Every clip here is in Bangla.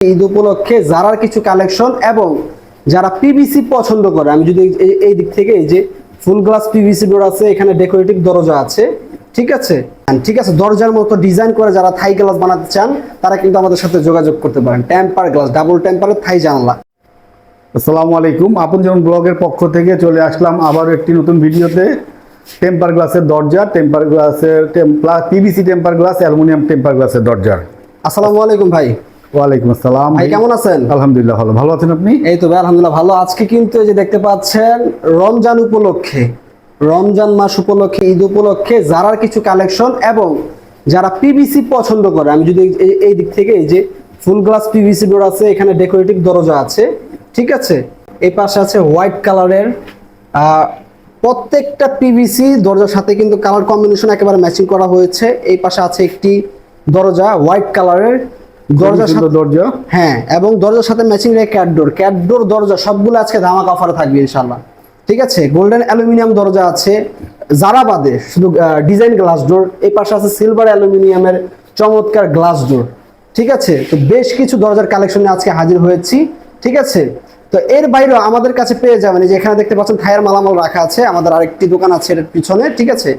ঈদ উপলক্ষে যারার কিছু কালেকশন এবং যারা পিভিসি পছন্দ করে আমি যদি এই- দিক থেকে এই যে ফুল গ্লাস পিভিসি ডোর আছে এখানে ডেকোরেটিভ দরজা আছে ঠিক আছে? ঠিক আছে দরজার মতো ডিজাইন করে যারা থাই গ্লাস বানাতে চান তারা কিন্তু আমাদের সাথে যোগাযোগ করতে পারেন। টেম্পার গ্লাস ডাবল টেম্পারের থাই জানলা। আসসালামু আলাইকুম। আপন যেমন ব্লগের পক্ষ থেকে চলে আসলাম আবার একটি নতুন ভিডিওতে। টেম্পার গ্লাসের দরজা টেম্পার গ্লাসের PVC temper glass aluminium temper গ্লাসের দরজা। আসসালামু আলাইকুম ভাই। ওয়ালাইকুম আসসালাম। ভাই কেমন আছেন? আলহামদুলিল্লাহ ভালো। ভালো আছেন আপনি? এই তো ভাই আলহামদুলিল্লাহ ভালো। আজকে কিন্তু এই যে দেখতে পাচ্ছেন রমজান উপলক্ষে রমজান মাস উপলক্ষে ঈদ উপলক্ষে যারার কিছু কালেকশন এবং যারা পিভিসি পছন্দ করে আমি যদি এই- দিক থেকে এই যে ফুল গ্লাস পিভিসি ডোর আছে এখানে ডেকোরেটিভ দরজা আছে ঠিক আছে? এই পাশে আছে হোয়াইট কালারের প্রত্যেকটা পিভিসি দরজার সাথে কিন্তু কালার কম্বিনেশন একেবারে ম্যাচিং করা হয়েছে। এই পাশে আছে একটি দরজা হোয়াইট কালারের। দরজার সাথে দরজা? হ্যাঁ এবং দরজার সাথে ম্যাচিং রে ক্যাট ডোর ক্যাট ডোর দরজা? সবগুলো আজকে ধামাক অফারে থাকবে ইনশাল্লাহ ঠিক আছে? গোল্ডেন অ্যালুমিনিয়াম দরজা আছে। যারা বাদে শুধু ডিজাইন গ্লাস ডোর এই পাশে আছে সিলভার অ্যালুমিনিয়ামের চমৎকার গ্লাস ডোর ঠিক আছে? তো বেশ কিছু দরজার কালেকশনে আজকে হাজির হয়েছি। ঠিক আছে? তো এর বাইরেও আমাদের কাছে পেয়ে যাবেন যে এখানে দেখতে পাচ্ছেন থাইয়ের মালামাল রাখা আছে। আমাদের আরেকটি দোকান আছে এর পিছনে। ঠিক আছে?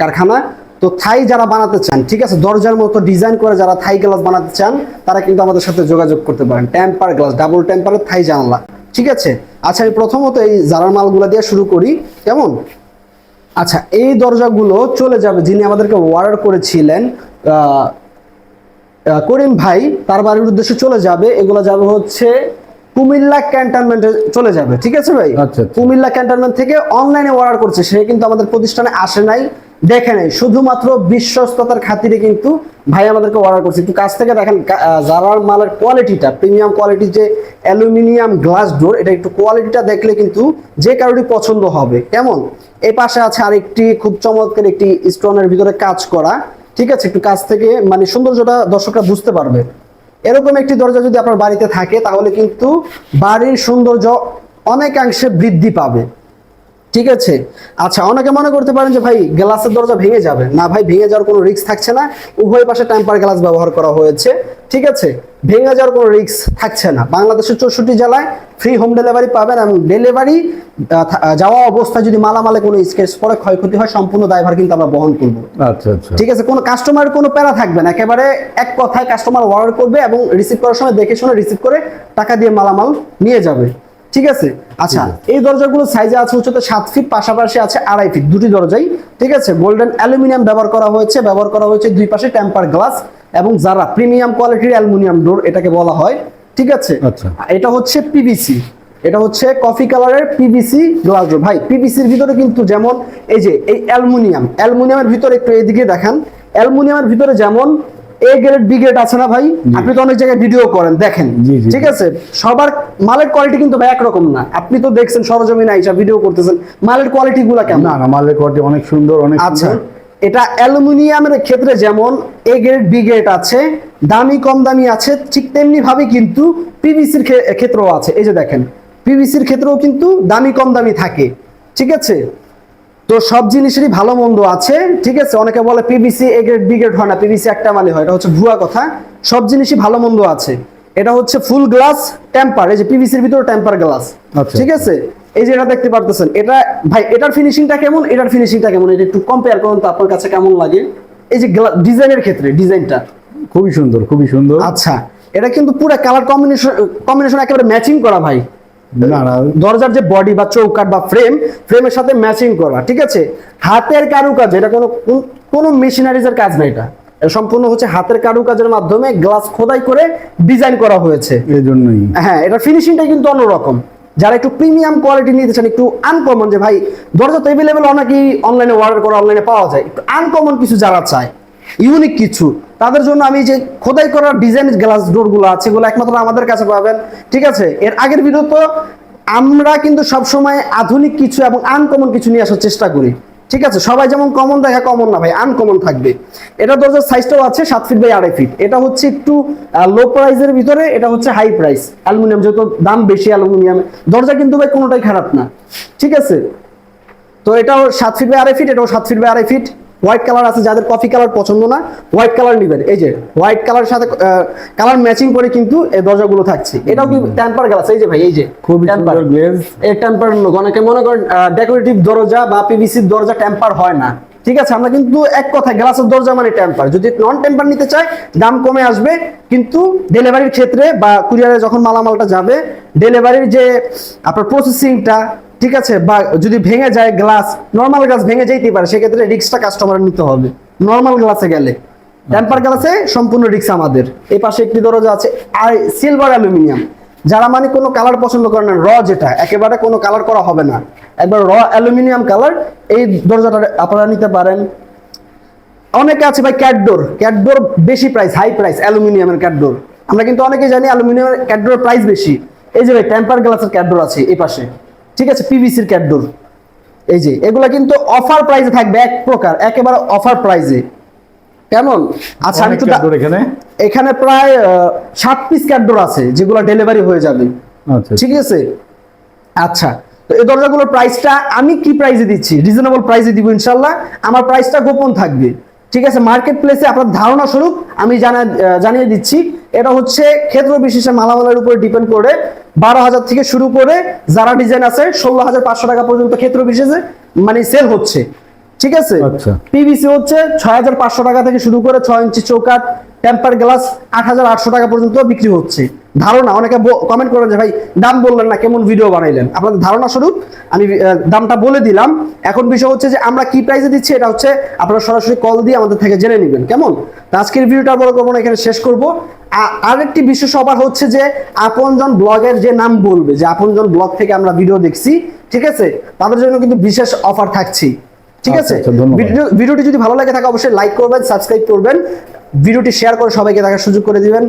কারখানা তো থাই যারা বানাতে চান, ঠিক আছে, দরজার মতো ডিজাইন করে যারা থাই গ্লাস বানাতে চান, তারা কিন্তু আমাদের সাথে যোগাযোগ করতে পারেন। টেম্পার গ্লাস ডাবল টেম্পারের থাই জানলা, ঠিক আছে? আচ্ছা আমি প্রথমত এই জারার মালগুলো দিয়ে শুরু করি, কেমন? আচ্ছা এই দরজাগুলো চলে যাবে, যিনি আমাদেরকে অর্ডার করেছিলেন করিম ভাই, তার বাড়ির উদ্দেশ্যে চলে যাবে, এগুলো যাবে হচ্ছে কুমিল্লা ক্যান্টনমেন্টে চলে যাবে ঠিক আছে ভাই? আচ্ছা, আচ্ছা। কুমিল্লা ক্যান্টনমেন্ট থেকে অনলাইনে অর্ডার করছে সে কিন্তু আমাদের প্রতিষ্ঠানে আসে নাই দেখে নাই। শুধুমাত্র বিশ্বস্ততার খাতিরে কিন্তু ভাই আমাদেরকে অর্ডার করছে। একটু কাছ থেকে দেখেন জারার মালের কোয়ালিটিটা প্রিমিয়াম কোয়ালিটির যে অ্যালুমিনিয়াম গ্লাস ডোর এটা একটু কোয়ালিটিটা দেখলে কিন্তু যে কারোরই পছন্দ হবে। কেমন? এ পাশে আছে আরেকটি খুব চমৎকার একটি স্টোনের ভিতরে কাজ করা ঠিক আছে? একটু কাছ থেকে মানে সৌন্দর্যটা দর্শকরা বুঝতে পারবে। এরকম একটি দরজা যদি আপনার বাড়িতে থাকে, তাহলে কিন্তু বাড়ির সৌন্দর্য অনেকাংশে বৃদ্ধি পাবে। ঠিক আছে? আচ্ছা অনেকে মনে করতে পারেন যে, ভাই, গ্লাসের দরজা ভেঙে যাবে। না, ভাই, ভেঙে যাওয়ার কোনো রিস্ক থাকছে না। উভয় পাশে টেম্পার গ্লাস ব্যবহার করা হয়েছে। ঠিক আছে? ভেঙে যাওয়ার কোনো রিস্ক থাকছে না। বাংলাদেশের চৌষট্টি জেলায় ফ্রি হোম ডেলিভারি পাবেন এবং ডেলিভারি যাওয়া অবস্থায় যদি মালামালে কোনো স্কেচ পরে ক্ষয়ক্ষতি হয় সম্পূর্ণ দায়ভার কিন্তু আমরা বহন করব। আচ্ছা আচ্ছা। ঠিক আছে কোনো কাস্টমার কোনো প্যারা থাকবে না। একেবারে এক কথায় কাস্টমার অর্ডার করবে এবং রিসিভ করার সময় দেখে শুনে রিসিভ করে টাকা দিয়ে মালামাল নিয়ে যাবে। ঠিক আছে? আচ্ছা এই দরজাগুলো সাইজে আছে হচ্ছে সাত ফিট পাশাপাশি আছে আড়াই ফিট দুটি দরজাই ঠিক আছে? গোল্ডেন অ্যালুমিনিয়াম ব্যবহার করা হয়েছে ব্যবহার করা হয়েছে দুই পাশে টেম্পার গ্লাস এবং যারা প্রিমিয়াম কোয়ালিটির অ্যালুমিনিয়াম ডোর এটাকে বলা হয় ঠিক আছে? আচ্ছা। এটা হচ্ছে পিভিসি এটা হচ্ছে কফি কালারের পিভিসি গ্লাস ডোর ভাই পিভিসির ভিতরে কিন্তু যেমন এই যে এই অ্যালুমিনিয়াম অ্যালুমিনিয়ামের ভিতরে একটু এইদিকে দেখান। অ্যালুমিনিয়ামের ভিতরে যেমন এ গ্রেড বি গ্রেড আছে না ভাই? আপনি তো অনেক জায়গায় ভিডিও করেন দেখেন। ঠিক আছে? সবার মালের কোয়ালিটি কিন্তু ভাই একরকম না। আপনি তো দেখছেন সরজমিন আইসা ভিডিও করতেছেন মালের কোয়ালিটি গুলা কেমন? না না মালের কোয়ালিটি অনেক সুন্দর অনেক আচ্ছা এটা অ্যালুমিনিয়ামের ক্ষেত্রে যেমন এ গ্রেড বি গ্রেড আছে দামি কম দামি আছে ঠিক তেমনি ভাবে কিন্তু পিভিসির ক্ষেত্রেও আছে। এই যে দেখেন পিভিসির ক্ষেত্রেও কিন্তু দামি কম দামি থাকে। ঠিক আছে? তো সব জিনিসেরই ভালো মন্দ আছে ঠিক আছে? অনেকে বলে PVC A grade B grade হয় না পিভিসি একটা মানে হয় এটা হচ্ছে ভুয়া কথা। সব জিনিসই ভালো মন্দ আছে। এটা হচ্ছে ফুল গ্লাস টেম্পার এই যে পিভিসির ভিতরে টেম্পার গ্লাস আচ্ছা। ঠিক আছে? এই যে এটা দেখতে পারতেছেন এটা ভাই এটার ফিনিশিংটা কেমন? এটার ফিনিশিংটা কেমন? এটা একটু কম্পেয়ার করুন তো আপনার কাছে কেমন লাগে। এই যে ডিজাইনের ক্ষেত্রে ডিজাইনটা খুবই সুন্দর খুবই সুন্দর। আচ্ছা এটা কিন্তু পুরো কালার কম্বিনেশন কম্বিনেশন একেবারে ম্যাচিং করা ভাই। না না দরজার যে বডি বা চৌকাট বা ফ্রেম ফ্রেমের সাথে ম্যাচিং করা ঠিক আছে? হাতের কারুকাজ এটা কোনো কোনো মেশিনারিজের কাজ না এটা। এটা সম্পূর্ণ হচ্ছে হাতের কারুকাজের মাধ্যমে গ্লাস খোদাই করে ডিজাইন করা হয়েছে। এই জন্যই হ্যাঁ এটার ফিনিশিংটা কিন্তু অন্যরকম। যারা একটু প্রিমিয়াম কোয়ালিটি নিতে চান একটু আনকমন যে ভাই দরজা তো এভেলেবেল অনেকেই অনলাইনে অর্ডার করা অনলাইনে পাওয়া যায়। একটু আনকমন কিছু যারা চায় ইউনিক কিছু। তাদের জন্য আমি যে খোদাই করা ডিজাইন গ্লাস ডোরগুলো আছে, এগুলো একমাত্র আমাদের কাছে পাবেন, ঠিক আছে? এর আগের ভিডিও তো আমরা কিন্তু সবসময় আধুনিক কিছু এবং আনকমন কিছু নিয়ে আসার চেষ্টা করি। ঠিক আছে? সবাই যেমন কমন দেখা কমন না ভাই আনকমন থাকবে। এটা দরজার সাইজটাও আছে, সাত ফিট বাই আড়াই ফিট এটা হচ্ছে একটু লো প্রাইসের ভিতরে, এটা হচ্ছে হাই প্রাইস অ্যালুমিনিয়াম, যেহেতু দাম বেশি অ্যালুমিনিয়াম, দরজা কিন্তু ভাই কোনোটাই খারাপ না। ঠিক আছে? তো এটাও সাত ফিট বাই আড়াই ফিট এটাও সাত ফিট বাই আড়াই ফিট হোয়াইট কালার আছে যাদের কফি কালার পছন্দ না হোয়াইট কালার নেবেন। এই যে হোয়াইট কালারের সাথে কালার ম্যাচিং করে কিন্তু এই দরজাগুলো থাকছে। এটাও কি টেম্পার গ্লাস এই যে ভাই এই যে খুবই টেম্পার গ্লেজ এই টেম্পার অনেকে মনে করেন ডেকোরেটিভ দরজা বা পিভিসির দরজা টেম্পার হয় না। ঠিক আছে আমরা কিন্তু এক কথা গ্লাসের দরজা মানে টেম্পার যদি নন টেম্পার নিতে চাই দাম কমে আসবে কিন্তু ডেলিভারির ক্ষেত্রে বা কুরিয়ারে যখন মালামালটা যাবে ডেলিভারির যে আপনার প্রসেসিংটা ঠিক আছে? বা যদি ভেঙে যায় গ্লাস নর্মাল গ্লাস ভেঙে যেতেই পারে, সেক্ষেত্রে রিক্সটা কাস্টমার নিতে হবে। নর্মাল গ্লাসে গেলে। টেম্পার গ্লাসে সম্পূর্ণ রিক্স আমাদের। এই পাশে একটি দরজা আছে, আর সিলভার অ্যালুমিনিয়াম যারা মানে কোনো কালার পছন্দ করেন না র যেটা, একেবারে কোনো কালার করা হবে না। একবার র অ্যালুমিনিয়াম কালার এই দরজাটা আপনারা নিতে পারেন। অনেকে আছে ভাই ক্যাটডোর ক্যাটডোর বেশি প্রাইস হাই প্রাইস অ্যালুমিনিয়ামের ক্যাটডোর আমরা কিন্তু অনেকে জানি অ্যালুমিনিয়ামের ক্যাটডোর প্রাইস বেশি। এই যে ভাই টেম্পার গ্লাসের ক্যাটডোর আছে এই পাশে। ঠিক আছে পিভিসির ক্যাটডোর এই যে এগুলা কিন্তু অফার প্রাইসে থাকবে এক প্রকার একেবারে অফার প্রাইসে কেমন? আচ্ছা আমি একটু এখানে। এখানে প্রায় সাত পিস ক্যাটডোর আছে যেগুলো ডেলিভারি হয়ে যাবে। আচ্ছা ঠিক আছে? আচ্ছা তো এই দরজাগুলোর প্রাইসটা আমি কি প্রাইসে দিচ্ছি? রিজনেবল প্রাইসে দিব ইনশাল্লাহ। আমার প্রাইসটা গোপন থাকবে। ঠিক আছে মার্কেট প্লেসে আপনার ধারণা স্বরূপ আমি জানা জানিয়ে দিচ্ছি। এটা হচ্ছে ক্ষেত্র বিশেষে মালামালের উপর ডিপেন্ড করে বারো হাজার থেকে শুরু করে যারা ডিজাইন আছে ষোলো হাজার পাঁচশো টাকা পর্যন্ত ক্ষেত্র বিশেষে মানে সেল হচ্ছে। ঠিক আছে? আচ্ছা। পিভিসি হচ্ছে ছয় হাজার পাঁচশো টাকা থেকে শুরু করে ছয় ইঞ্চি চৌকাট টেম্পার গ্লাস আট হাজার আটশো টাকা পর্যন্ত বিক্রি হচ্ছে। ধারণা অনেকে কমেন্ট করেন যে ভাই দাম বললেন না কেমন ভিডিও বানাইলেন? আপনাদের ধারণা স্বরূপ আমি দামটা বলে দিলাম। এখন বিষয় হচ্ছে যে আমরা কি প্রাইসে দিচ্ছি এটা হচ্ছে আপনারা সরাসরি কল দিয়ে আমাদের থেকে জেনে নেবেন কেমন? তো আজকের ভিডিওটা বড় করব না এখানে শেষ করব। আ- আরেকটি বিশেষ অফার হচ্ছে যে আপনজন ব্লগের যে নাম বলবে যে আপনজন ব্লগ থেকে আমরা ভিডিও দেখছি ঠিক আছে? তাদের জন্য কিন্তু বিশেষ অফার থাকছি ঠিক আচ্ছা, আছে? আচ্ছা, ভিডিও ভিডিওটি যদি ভালো লাগে থাকে অবশ্যই লাইক করবেন সাবস্ক্রাইব করবেন। ভিডিওটি শেয়ার করে সবাইকে দেখার সুযোগ করে দিবেন।